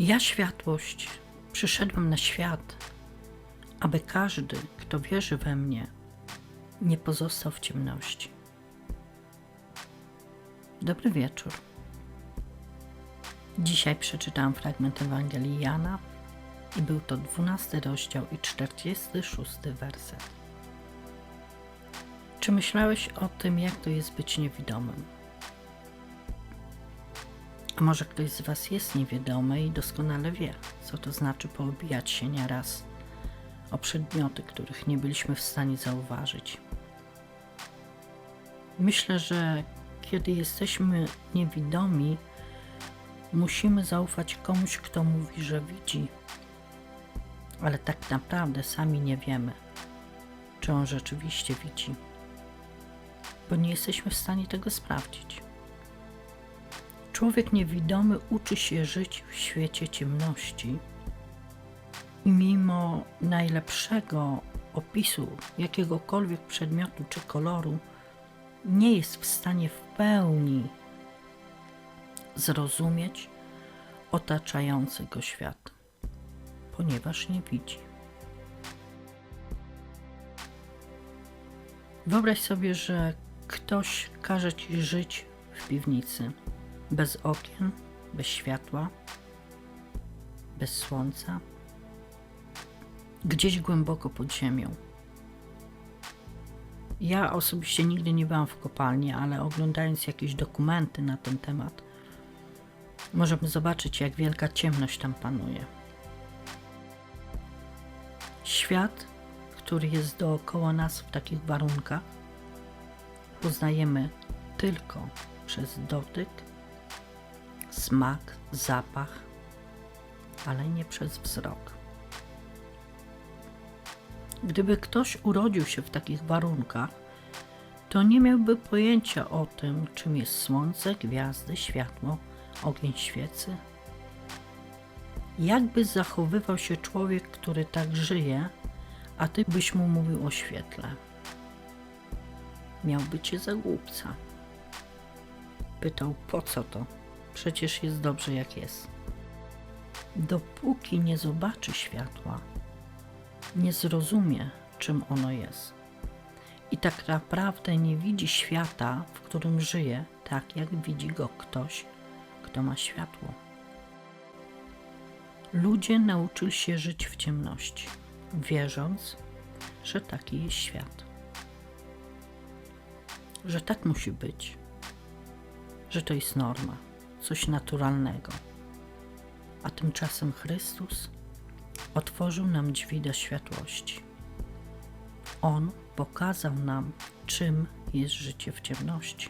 Ja, światłość, przyszedłem na świat, aby każdy, kto wierzy we mnie, nie pozostał w ciemności. Dobry wieczór. Dzisiaj przeczytałam fragment Ewangelii Jana i był to 12 rozdział i 46 werset. Czy myślałeś o tym, jak to jest być niewidomym? A może ktoś z Was jest niewidomy i doskonale wie, co to znaczy poobijać się nieraz o przedmioty, których nie byliśmy w stanie zauważyć. Myślę, że kiedy jesteśmy niewidomi, musimy zaufać komuś, kto mówi, że widzi, ale tak naprawdę sami nie wiemy, czy on rzeczywiście widzi, bo nie jesteśmy w stanie tego sprawdzić. Człowiek niewidomy uczy się żyć w świecie ciemności i mimo najlepszego opisu jakiegokolwiek przedmiotu czy koloru, nie jest w stanie w pełni zrozumieć otaczający go świat, ponieważ nie widzi. Wyobraź sobie, że ktoś każe ci żyć w piwnicy bez okien, bez światła, bez słońca, gdzieś głęboko pod ziemią. Ja osobiście nigdy nie byłam w kopalni, ale oglądając jakieś dokumenty na ten temat, możemy zobaczyć, jak wielka ciemność tam panuje. Świat, który jest dookoła nas w takich warunkach, poznajemy tylko przez dotyk, smak, zapach, ale nie przez wzrok. Gdyby ktoś urodził się w takich warunkach, to nie miałby pojęcia o tym, czym jest słońce, gwiazdy, światło, ogień świecy. Jakby zachowywał się człowiek, który tak żyje, a ty byś mu mówił o świetle? Miałby cię za głupca. Pytał, po co to? Przecież jest dobrze jak jest. Dopóki nie zobaczy światła, nie zrozumie, czym ono jest. I tak naprawdę nie widzi świata, w którym żyje, tak jak widzi go ktoś, kto ma światło. Ludzie nauczyli się żyć w ciemności, wierząc, że taki jest świat. Że tak musi być, że to jest norma, coś naturalnego. A tymczasem Chrystus otworzył nam drzwi do światłości. On pokazał nam, czym jest życie w ciemności.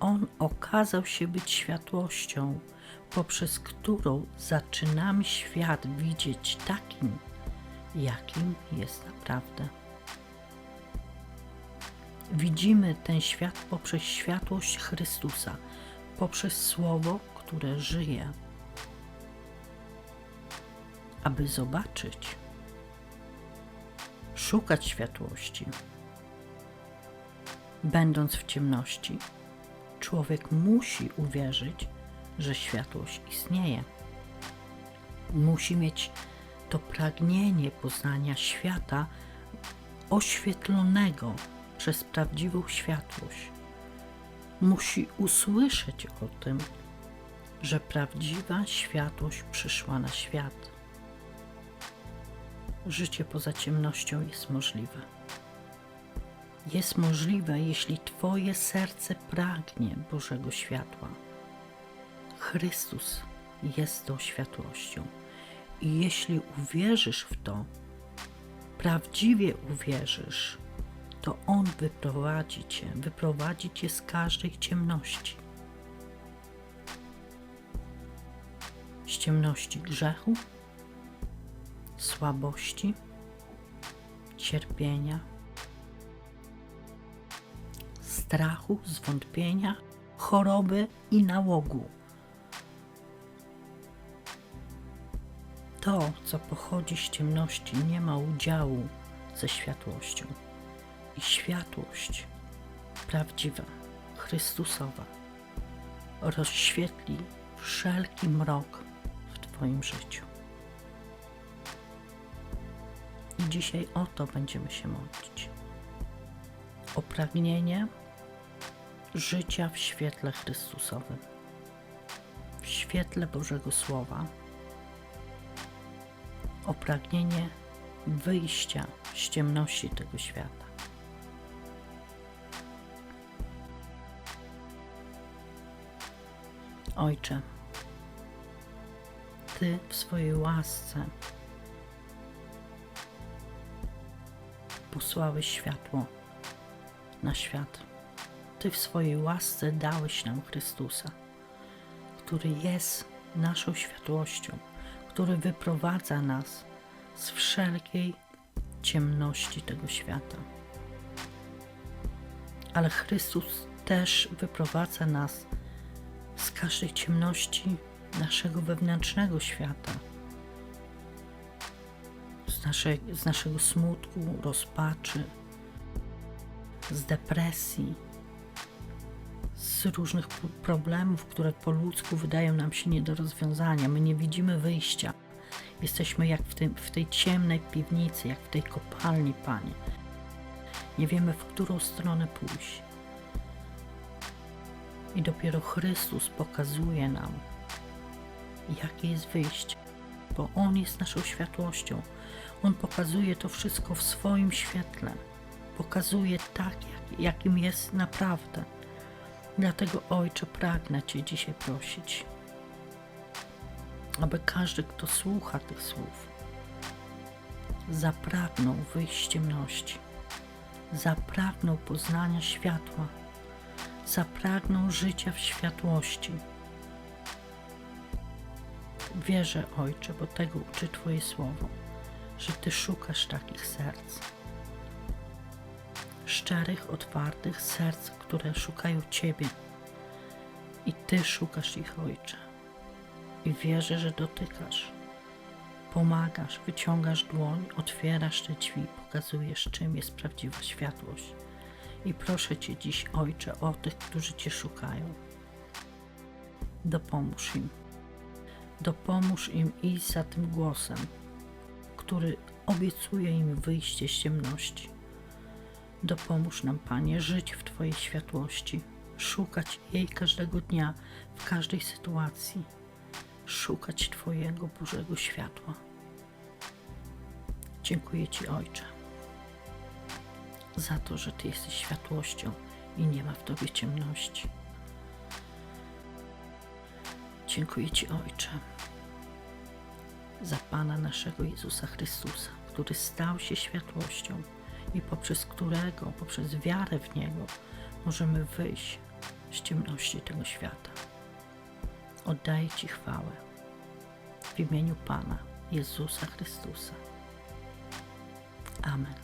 On okazał się być światłością, poprzez którą zaczynamy świat widzieć takim, jakim jest naprawdę. Widzimy ten świat poprzez światłość Chrystusa, poprzez Słowo, które żyje aby zobaczyć, szukać światłości. Będąc w ciemności, człowiek musi uwierzyć, że światłość istnieje. Musi mieć to pragnienie poznania świata oświetlonego przez prawdziwą światłość. Musi usłyszeć o tym, że prawdziwa światłość przyszła na świat życie poza ciemnością jest możliwe. Jest możliwe, jeśli Twoje serce pragnie Bożego światła. Chrystus jest tą światłością. I jeśli uwierzysz w to, prawdziwie uwierzysz, to On wyprowadzi Cię, wyprowadzi Cię z każdej ciemności. Z ciemności grzechu, słabości, cierpienia, strachu, zwątpienia, choroby i nałogu. To, co pochodzi z ciemności, nie ma udziału ze światłością. I światłość prawdziwa, Chrystusowa, rozświetli wszelki mrok Twoim życiu. I dzisiaj o to będziemy się modlić. O pragnienie życia w świetle Chrystusowym, w świetle Bożego Słowa, o pragnienie wyjścia z ciemności tego świata. Ojcze, Ty w swojej łasce posłałeś światło na świat. Ty w swojej łasce dałeś nam Chrystusa, który jest naszą światłością, który wyprowadza nas z wszelkiej ciemności tego świata. Ale Chrystus też wyprowadza nas z każdej ciemności naszego wewnętrznego świata, z, naszej, z naszego smutku, rozpaczy, z depresji, z różnych problemów, które po ludzku wydają nam się nie do rozwiązania. My nie widzimy wyjścia. Jesteśmy jak w, tym, w tej ciemnej piwnicy, jak w tej kopalni, Panie. Nie wiemy, w którą stronę pójść. I dopiero Chrystus pokazuje nam, jakie jest wyjście, bo On jest naszą światłością. On pokazuje to wszystko w swoim świetle. Pokazuje tak, jak, jakim jest naprawdę. Dlatego, Ojcze, pragnę Cię dzisiaj prosić, aby każdy, kto słucha tych słów, zapragnął wyjść z ciemności, zapragnął poznania światła, zapragnął życia w światłości. Wierzę, Ojcze, bo tego uczy Twoje słowo, że Ty szukasz takich serc. Szczerych, otwartych serc, które szukają Ciebie. I Ty szukasz ich, Ojcze. I wierzę, że dotykasz. Pomagasz, wyciągasz dłoń, otwierasz te drzwi, pokazujesz, czym jest prawdziwa światłość. I proszę Cię dziś, Ojcze, o tych, którzy Cię szukają. Dopomóż im. Dopomóż im iść za tym głosem, który obiecuje im wyjście z ciemności. Dopomóż nam, Panie, żyć w Twojej światłości, szukać jej każdego dnia, w każdej sytuacji, szukać Twojego Bożego światła. Dziękuję Ci, Ojcze, za to, że Ty jesteś światłością i nie ma w Tobie ciemności. Dziękuję Ci, Ojcze, za Pana naszego Jezusa Chrystusa, który stał się światłością i poprzez którego, poprzez wiarę w Niego, możemy wyjść z ciemności tego świata. Oddaję Ci chwałę w imieniu Pana Jezusa Chrystusa. Amen.